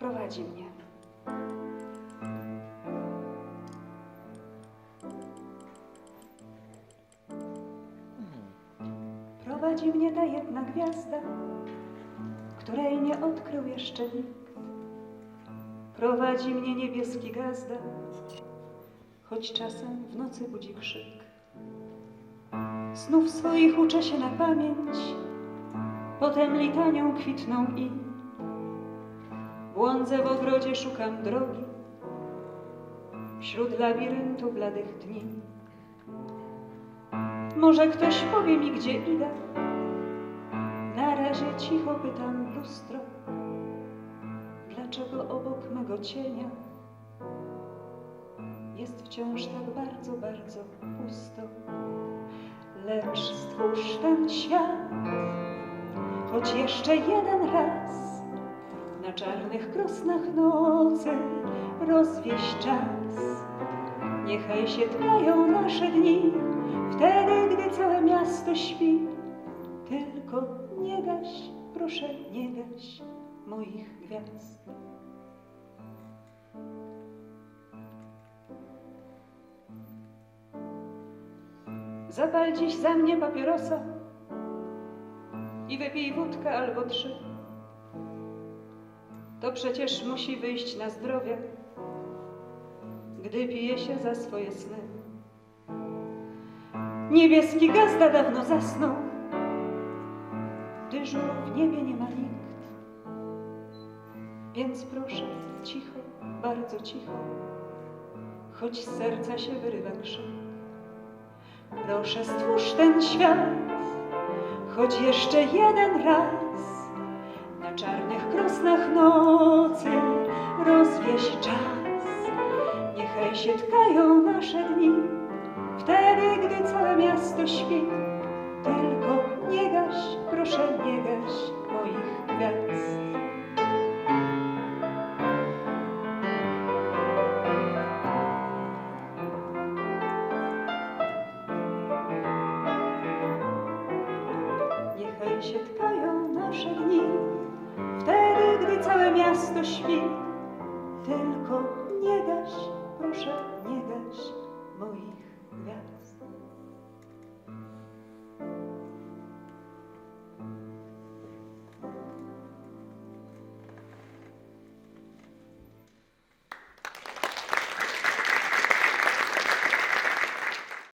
prowadzi mnie. Prowadzi mnie ta jedna gwiazda, której nie odkrył jeszcze nikt. Prowadzi mnie niebieski gazda, choć czasem w nocy budzi krzyk. Snów swoich uczę się na pamięć, potem litanią kwitną i błądzę w ogrodzie, szukam drogi wśród labiryntu bladych dni. Może ktoś powie mi, gdzie idę? Na razie cicho pytam lustro, dlaczego obok mego cienia jest wciąż tak bardzo, bardzo pusto. Lecz stwórz ten świat, choć jeszcze jeden raz, na czarnych krosnach nocy rozwieś czas. Niechaj się tkają nasze dni, wtedy, gdy całe miasto śpi. Tylko nie gaś, proszę nie gaś moich gwiazd. Zapal dziś za mnie papierosa i wypij wódkę albo trzy. To przecież musi wyjść na zdrowie, gdy pije się za swoje sny. Niebieski gazda dawno zasnął, dyżur w niebie nie ma nikt. Więc proszę, cicho, bardzo cicho, choć z serca się wyrywa krzyk. Proszę, stwórz ten świat, choć jeszcze jeden raz. Niechaj się tkają nasze dni, wtedy, gdy całe miasto śpi. Tylko nie gaś, proszę nie gaś moich gwiazd. Niechaj się tkają nasze dni, wtedy, gdy całe miasto śpi. Tylko nie gaś, proszę nie gaś moich gwiazd.